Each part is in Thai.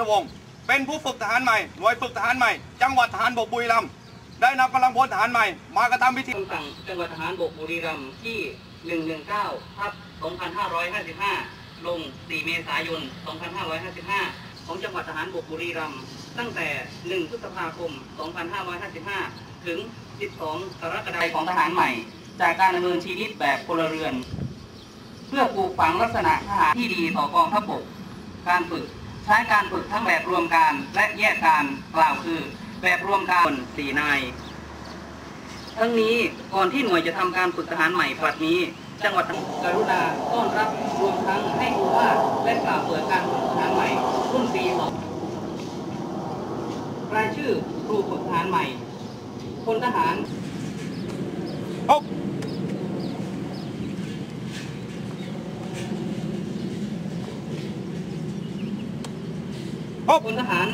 ทวงศ์เป็นผู้ฝึกทหารใหม่หน่วยฝึกทหารใหม่ จังหวัดทหารบกบุรีรัมย์ได้นำกำลังพลทหารใหม่ มากระทำพิธีคำสั่งจังหวัดทหารบกบุรีรัมย์ที่ 119ทับ2555 ลง 4 เมษายน 2555 ของจังหวัดทหารบกบุรีรัมย์ตั้งแต่ 1 พฤษภาคม 2555 ถึง 12 กรกฎาคมของทหารใหม่ จากการดำเนินชีวิตแบบพลเรือน เพื่อปลูกฝังลักษณะทหารที่ดีต่อกองทัพบก การฝึก ใช้การฝึกทั้งแบบรวมการและแยกการกล่าวคือ แบบรวมการสี่นาย ทั้งนี้ก่อนที่หน่วยจะทำการฝึกทหารใหม่ผลัดนี้ จังหวัดกรุณาต้อนรับรวมทั้งให้ดูว่าและกล่าวเปิดการฝึกทหารใหม่รุ่นปีสองรายชื่อครูฝึกทหารใหม่พลทหารห พลทหาร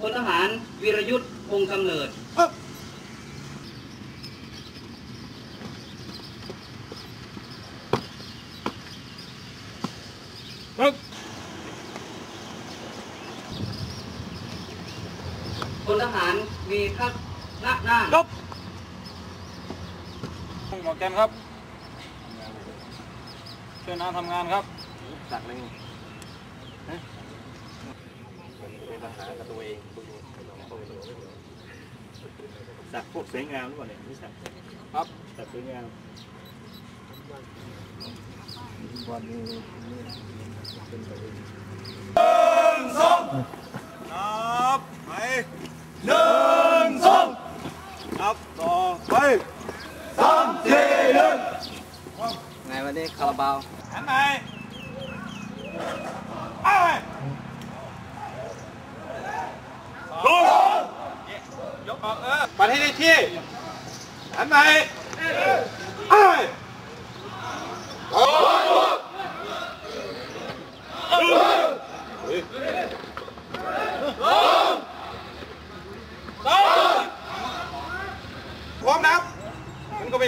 พลทหาร วิรยุทธ์คงศ์กำเนิด หกหก พลทหารวีทักษ์ณนาคจบหมอแกนครับ ช่วยน้าทำงานครับสักหนึ่งเป็นปัญหากับตัวเองสักพวกสวยงามหรือเปล่าเนี่ยไม่สักครับสักสวยงามวันนี้เป็นประเด็น นับไปหนึ่งสองนับต่อไปสามสี่หนึ่ง ไงวันนี้คาราบาวหันไปไป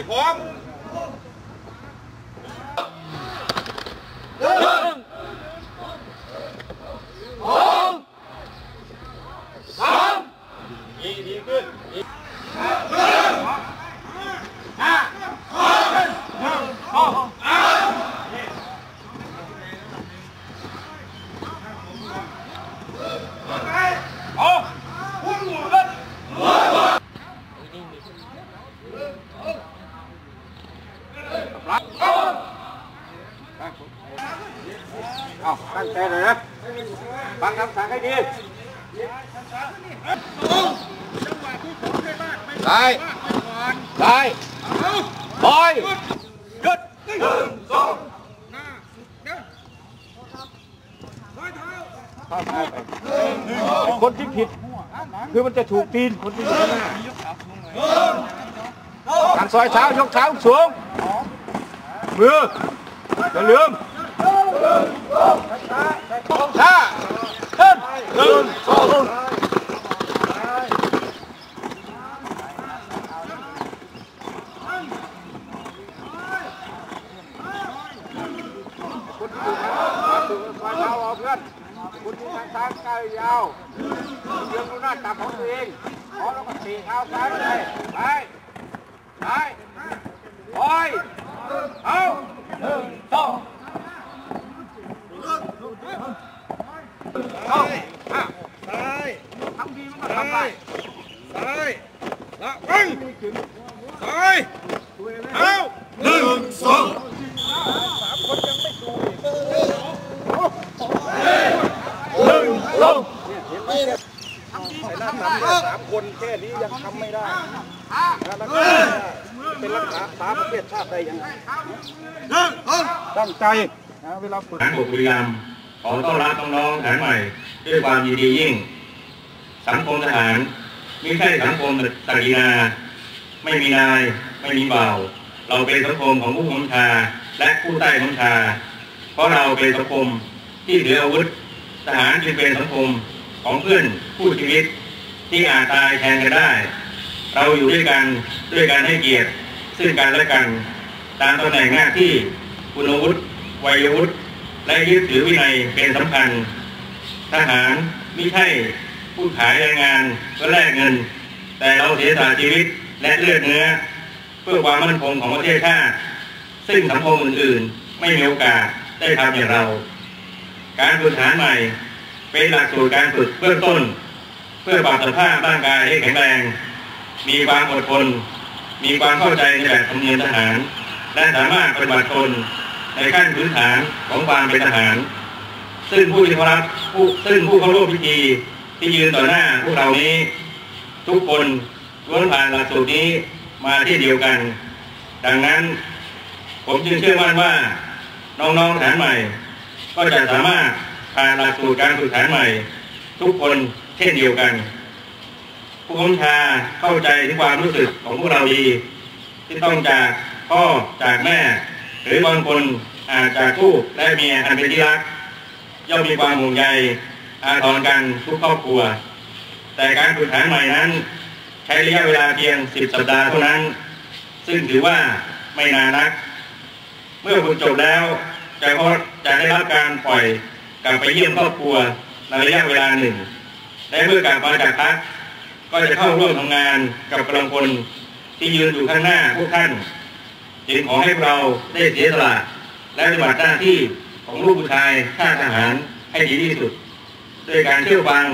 ลง ยกออกเออปัดให้ได้ที่หันไปไปพร้อมนับมันก็ไม่พร้อม ดีดีขึ้นดีห้าหนึ่งสองเอาพุ่งเล่นเอาตั้งใจเลยนะ ฟังคำสั่งให้ดี ได้ได้บอยหยุดหนึ่งสองคนที่ผิด คือมันจะถูกตีนคนที่ผิดหน้าทางซอยเท้ายกเท้าสูงมืออย่าลืมท่าขึ้นหนึ่งสอง คุณถูกนะถูกควายเท้าเอาเพื่อน คุณมีทางซ้ายก้าวยาวเยืองดู หน้าตักของตัวเองขอแล้วก็สี่เท้าซ้ายไปไปไปไปเอาหนึ่งสองเอาอะซ้ายทำดีมันก็ทำได้ซ้ายละวังซ้ายเอาหนึ่งสอง หนึ่งลง สามคนแค่นี้ยังทำไม่ได้เป็นรักษาสามประเทศชาติได้ยังไงตั้งใจนะเวลาฝึกทหารบกบุรีรัมย์ขอต้อนรับน้องๆทหารใหม่ด้วยความยินดียิ่ง สังคมทหารไม่ใช่สังคมตรีนาไม่มีนาย ไม่มีเบาเราเป็นสังคมของผู้บังคับบัญชา และผู้ใต้บังคับบัญชา เพราะเราเป็นสังคมที่ถืออาวุธทหารจึงเป็นสังคม ของเพื่อนผู้ชีวิตที่อาจตายแทนกันได้ เราอยู่ด้วยกันด้วยการให้เกียรติซึ่งกันและกัน ตามตำแหน่งหน้าที่คุณวุฒิวัยวุฒิและยึดถือวินัยเป็นสำคัญ ทหารไม่ใช่ผู้ขายแรงงานเพื่อแลกเงิน แต่เราเสียสละชีวิตและเลือดเนื้อ เพื่อความมั่นคงของประเทศชาติ ซึ่งสังคมอื่นๆ ไม่มีโอกาสได้ทำอย่างเรา การฝึกทหารใหม่ เป็นหลักสูตรการฝึกเบื้องต้น เพื่อปรับสภาพร่างกายให้แข็งแรง มีความอดทน มีความเข้าใจในแบบธรรมเนียมทหาร และสามารถปฏิบัติตนในขั้นพื้นฐานของความเป็นทหาร ซึ่งผู้ที่รับผู้ซึ่งผู้เข้าร่วมพิธีที่ยืนต่อหน้าพวกเรานี้ ทุกคนล้วนผ่านหลักสูตรนี้มาที่เดียวกัน ดังนั้น ผมจึงเชื่อมั่นว่าน้องๆทหารใหม่ ก็จะสามารถ ผ่านหลักสูตรการฝึกทหารใหม่ ทุกคนเช่นเดียวกันผู้บัญชาเข้าใจถึงความรู้สึกของพวกเราดีที่ต้องจากพ่อจากแม่ หรือบางคนอาจจากคู่และเมียอันเป็นที่รัก ย่อมมีความห่วงใยอาทรกันทุกครอบครัว แต่การฝึกทหารใหม่นั้น ใช้ระยะเวลาเพียง10สัปดาห์เท่านั้น ซึ่งถือว่าไม่นานนัก เมื่อฝึกจบแล้วจะพอจะได้รับการปล่อย ลับไปเยี่ยมครอบครัวในระยะเวลาหนึ่งและเมื่อกลับมาจากพักก็จะเข้าร่วมทำงานกับกำลังพลที่ยืนอยู่ข้างหน้าพวกท่านจึงขอให้เราได้เสียสละและปฏิบัติหน้าที่ของลูกผู้ชายชาทหารให้ดีที่สุดด้วยการเชื่อฟัง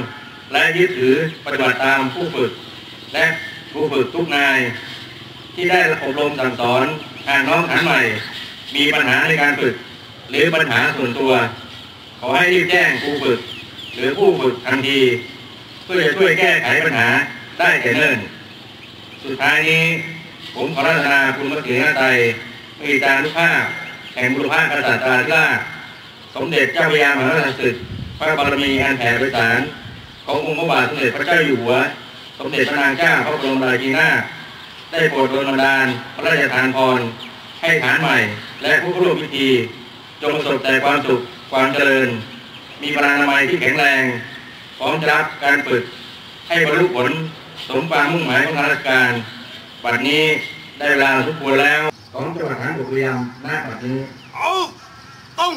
และยึดถือปฏิบัติตามผู้ฝึก และผู้ฝึกทุกนาย ที่ได้อบรมสั่งสอนหากน้องขันใหม่ มีปัญหาในการฝึก หรือปัญหาส่วนตัว อให้รีบแจ้งครูฝึก หรือผู้ฝึกทันที เพื่อจะช่วยแก้ไขปัญหาได้แต่เนิ่น สุดท้ายนี้ ผมขอรัตนาคุณพระเถรไตรมีจารุภาพแห่งบุรพากษัตริย์ตาธิราชสมเด็จเจ้าพระยามหาราชสึกพระบารมีอันแผ่ไพศาลขององค์พระบาทสมเด็จพระเจ้าอยู่หัว สมเด็จพระนางเจ้าพระบรมราชินีนาถได้โปรดโดนบันดาลพระราชทานพรให้ฐานใหม่ และผู้ร่วมพิธี จงประสบแต่ความสุข ความเจริญ มีพลานามัยที่แข็งแรงพร้อมจะรับการฝึก ให้บรรลุผลสมความมุ่งหมายของทางราชการบัดนี้ได้เวลาทุกควรแล้ว ของจังหวัดหานบุรีรัมย์ณบัดนี้เอาต้อง